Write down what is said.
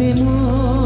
Fatima